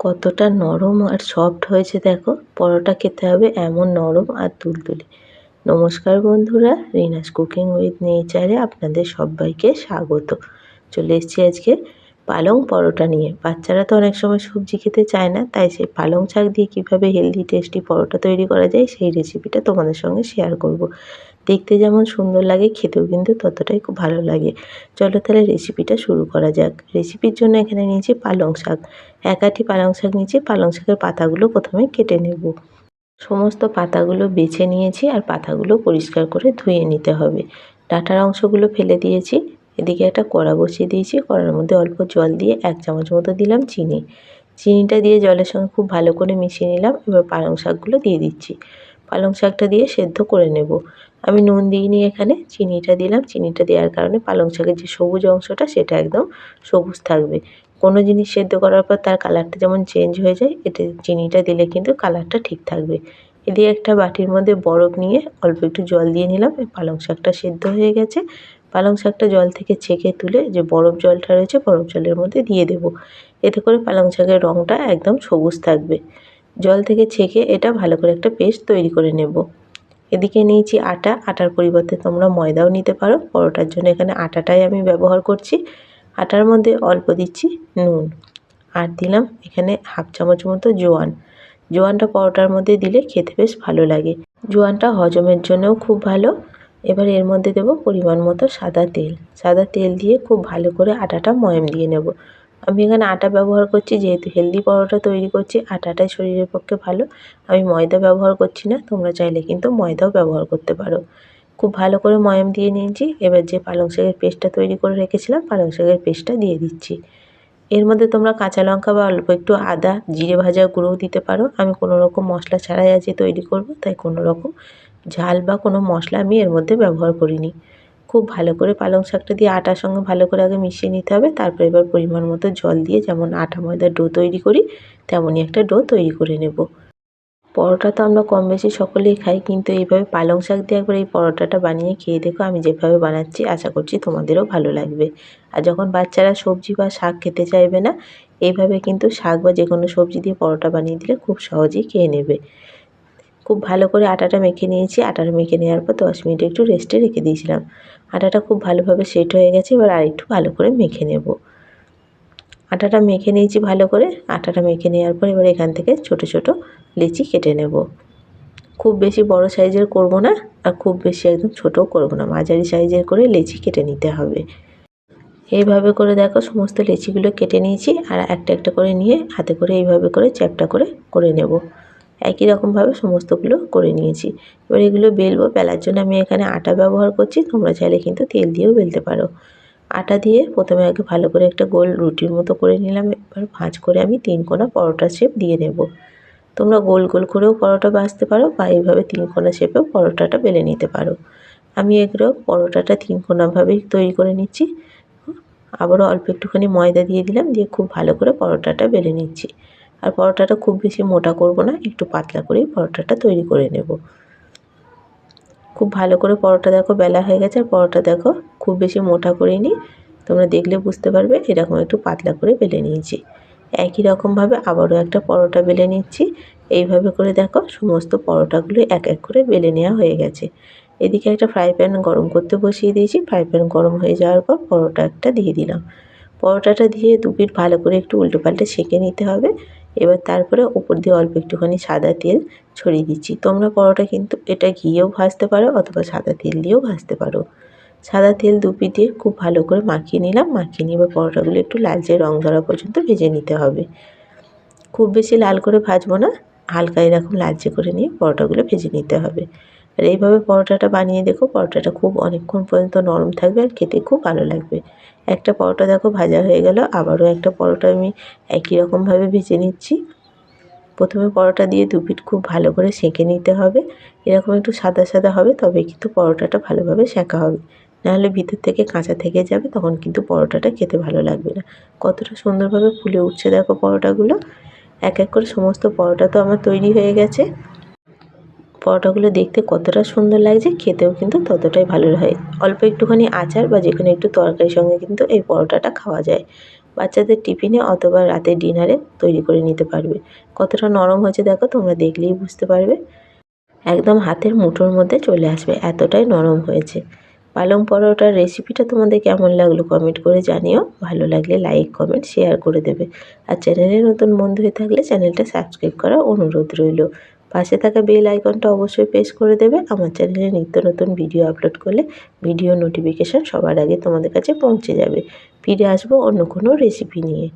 কতটা নরম আর সফট হয়েছে দেখো। পরোটা খেতে হবে এমন নরম আর তুলতুলে নমস্কার বন্ধুরা, রিনাস কুকিং উইথ নেচারে আপনাদের সবাইকে স্বাগত। চলে এসেছি আজকে পালং পরোটা নিয়ে। বাচ্চারা তো অনেক সময় সবজি খেতে চায় না, তাই সেই পালং শাক দিয়ে কীভাবে হেলদি টেস্টি পরোটা তৈরি করা যায় সেই রেসিপিটা তোমাদের সঙ্গে শেয়ার করব। দেখতে যেমন সুন্দর লাগে, খেতেও কিন্তু ততটাই খুব ভালো লাগে। চলো তাহলে রেসিপিটা শুরু করা যাক। রেসিপির জন্য এখানে নিয়েছি পালং শাক। এক পালং শাক নিয়েছি, পালং শাকের পাতাগুলো প্রথমে কেটে নেব। সমস্ত পাতাগুলো বেছে নিয়েছি আর পাতাগুলো পরিষ্কার করে ধুয়ে নিতে হবে। ডাটার অংশগুলো ফেলে দিয়েছি। এদিকে একটা কড়া বসিয়ে দিয়েছি। কড়ার মধ্যে অল্প জল দিয়ে এক চামচ মতো দিলাম চিনি। চিনিটা দিয়ে জলের সঙ্গে খুব ভালো করে মিশিয়ে নিলাম। এবার পালং শাকগুলো দিয়ে দিচ্ছি। পালং শাকটা দিয়ে সেদ্ধ করে নেব। আমি নুন দিইনি এখানে, চিনিটা দিলাম। চিনিটা দেওয়ার কারণে পালং শাকের যে সবুজ অংশটা সেটা একদম সবুজ থাকবে। কোনো জিনিস সেদ্ধ করার পর তার কালারটা যেমন চেঞ্জ হয়ে যায়, এতে চিনিটা দিলে কিন্তু কালারটা ঠিক থাকবে। এদিকে একটা বাটির মধ্যে বরফ নিয়ে অল্প একটু জল দিয়ে নিলাম। পালং শাকটা সেদ্ধ হয়ে গেছে। পালং শাকটা জল থেকে ছেঁকে তুলে যে বরফ জলটা রয়েছে, বরফ জলের মধ্যে দিয়ে দেব। এতে করে পালং শাকের রঙটা একদম সবুজ থাকবে। জল থেকে ছেঁকে এটা ভালো করে একটা পেস্ট তৈরি করে নেব। এদিকে নিয়েছি আটা। আটার পরিবর্তে তোমরা ময়দাও নিতে পারো। পরোটার জন্য এখানে আটাটাই আমি ব্যবহার করছি। আটার মধ্যে অল্প দিচ্ছি নুন। আর দিলাম এখানে হাফ চামচ মতো জোয়ান। জোয়ানটা পরোটার মধ্যে দিলে খেতে বেশ ভালো লাগে। জোয়ানটা হজমের জন্যও খুব ভালো। এবার এর মধ্যে দেব পরিমাণ মতো সাদা তেল। সাদা তেল দিয়ে খুব ভালো করে আটাটা ময়াম দিয়ে নেব। আমি এখানে আটা ব্যবহার করছি, যেহেতু হেলদি পরোটা তৈরি করছি, আটাটাই শরীরের পক্ষে ভালো। আমি ময়দা ব্যবহার করছি না, তোমরা চাইলে কিন্তু ময়দাও ব্যবহার করতে পারো। খুব ভালো করে ময়াম দিয়ে নিয়েছি। এবার যে পালং শাকের পেস্টটা তৈরি করে রেখেছিলাম, পালং শাকের পেস্টটা দিয়ে দিচ্ছি। এর মধ্যে তোমরা কাঁচা লঙ্কা বা অল্প একটু আদা, জিরে ভাজা গুঁড়োও দিতে পারো। আমি কোনো রকম মশলা ছাড়াই আজকে তৈরি করব, তাই কোনো রকম ঝাল বা কোনো মশলা আমি এর মধ্যে ব্যবহার করিনি। খুব ভালো করে পালং শাকটা দিয়ে আটার সঙ্গে ভালো করে আগে মিশিয়ে নিতে হবে, তারপর এবার পরিমাণ মতো জল দিয়ে যেমন আটা ময়দার ডো তৈরি করি, তেমনই একটা ডো তৈরি করে নেব। পরোটা তো আমরা কম বেশি সকলেই খাই, কিন্তু এইভাবে পালং শাক দিয়ে একবার এই পরোটাটা বানিয়ে খেয়ে দেখো আমি যেভাবে বানাচ্ছি, আশা করছি তোমাদেরও ভালো লাগবে। আর যখন বাচ্চারা সবজি বা শাক খেতে চাইবে না, এইভাবে কিন্তু শাক বা যে কোনো সবজি দিয়ে পরোটা বানিয়ে দিলে খুব সহজেই খেয়ে নেবে। খুব ভালো করে আটাটা মেখে নিয়েছি। আটাটা মেখে নেওয়ার পর দশ মিনিট একটু রেস্টে রেখে দিয়েছিলাম। আটাটা খুব ভালোভাবে সেট হয়ে গেছে, এবার আরেকটু ভালো করে মেখে নেব। আটাটা মেখে নিয়েছি ভালো করে। আটাটা মেখে নেওয়ার পর এবার এখান থেকে ছোট ছোট লিচি কেটে নেব। খুব বেশি বড় সাইজের করব না, আর খুব বেশি একদম ছোটও করব না। মাঝারি সাইজের করে লেচি কেটে নিতে হবে। এইভাবে করে দেখো সমস্ত লেচিগুলো কেটে নিয়েছি, আর একটা একটা করে নিয়ে হাতে করে এইভাবে করে চ্যাপটা করে করে নেব। একই রকমভাবে সমস্তগুলো করে নিয়েছি। এবার এগুলো বেলবো, বেলার জন্য আমি এখানে আটা ব্যবহার করছি, তোমরা চাইলে কিন্তু তেল দিয়েও বেলতে পারো। আটা দিয়ে প্রথমে আগে ভালো করে একটা গোল রুটির মতো করে নিলাম, এবার ভাঁজ করে আমি তিন কোনা পরোটা শেপ দিয়ে নেব তোমরা গোল গোল করেও পরোটা বাছতে পারো বা এইভাবে তিন কোনা শেপেও পরোটাটা বেলে নিতে পারো। আমি এগুলো পরোটাটা তিন কোনাভাবেই তৈরি করে নিচ্ছি। আবারও অল্প একটুখানি ময়দা দিয়ে দিলাম, দিয়ে খুব ভালো করে পরোটাটা বেলে নিচ্ছি। আর পরোটাটা খুব বেশি মোটা করব না, একটু পাতলা করেই পরোটাটা তৈরি করে নেব। খুব ভালো করে পরোটা দেখো বেলা হয়ে গেছে, আর পরোটা দেখো খুব বেশি মোটা করিনি তোমরা দেখলে বুঝতে পারবে, এরকম একটু পাতলা করে বেলে নিয়েছি। একই রকমভাবে আবারও একটা পরোটা বেলে নিচ্ছি। এইভাবে করে দেখো সমস্ত পরোটাগুলো এক এক করে বেলে নেওয়া হয়ে গেছে। এদিকে একটা ফ্রাই প্যান গরম করতে বসিয়ে দিয়েছি। ফ্রাই প্যান গরম হয়ে যাওয়ার পর পরোটা একটা দিয়ে দিলাম। পরোটাটা দিয়ে দু পিঠ ভালো করে একটু উল্টো পাল্টে সেঁকে নিতে হবে। এবার তারপরে ওপর দিয়ে অল্প একটুখানি সাদা তেল ছড়িয়ে দিচ্ছি। তোমরা পরোটা কিন্তু এটা ঘিয়েও ভাজতে পারো অথবা সাদা তেল দিয়েও ভাজতে পারো। সাদা তেল দুপি দিয়ে খুব ভালো করে মাখিয়ে নিলাম। মাখিয়ে নিয়ে এবার পরোটাগুলো একটু লালচে রং ধরা পর্যন্ত ভেজে নিতে হবে। খুব বেশি লাল করে ভাজবো না, হালকা এরকম লালচে করে নিয়ে পরোটাগুলো ভেজে নিতে হবে। আর এইভাবে পরোটাটা বানিয়ে দেখো, পরোটাটা খুব অনেকক্ষণ পর্যন্ত নরম থাকবে আর খেতে খুব ভালো লাগবে। একটা পরোটা দেখো ভাজা হয়ে গেল, আবারও একটা পরোটা আমি একই রকমভাবে ভেজে নিচ্ছি। প্রথমে পরোটা দিয়ে দু পিঠ খুব ভালো করে সেঁকে নিতে হবে। এরকম একটু সাদা সাদা হবে তবে কিন্তু পরোটাটা ভালোভাবে সেঁকা হবে। নাহলে ভিতর থেকে কাঁচা থেকে যাবে, তখন কিন্তু পরোটাটা খেতে ভালো লাগবে না। কতটা সুন্দরভাবে ফুলে উঠছে দেখো পরোটাগুলো। এক এক করে সমস্ত পরোটা তো আমার তৈরি হয়ে গেছে। পরোটাগুলো দেখতে কতটা সুন্দর লাগছে, খেতেও কিন্তু ততটাই ভালো হয়। অল্প একটুখানি আচার বা যেখানে একটু তরকারির সঙ্গে কিন্তু এই পরোটাটা খাওয়া যায়। বাচ্চাদের টিফিনে অথবা রাতের ডিনারে তৈরি করে নিতে পারবে। কতটা নরম হয়েছে দেখো, তোমরা দেখলেই বুঝতে পারবে। একদম হাতের মুঠোর মধ্যে চলে আসবে, এতটাই নরম হয়েছে। পালং পরোটার রেসিপিটা তোমাদের কেমন লাগল কমেন্ট করে জানিও। ভালো লাগলে লাইক, কমেন্ট, শেয়ার করে দেবে। আর চ্যানেলে নতুন বন্ধু হয়ে থাকলে চ্যানেলটা সাবস্ক্রাইব করার অনুরোধ রইল। পাশে থাকা বেল আইকনটা অবশ্যই প্রেস করে দেবে। আমার চ্যানেলে নিত্য নতুন ভিডিও আপলোড করলে ভিডিও নোটিফিকেশান সবার আগে তোমাদের কাছে পৌঁছে যাবে। ফিরে আসব অন্য কোনো রেসিপি নিয়ে।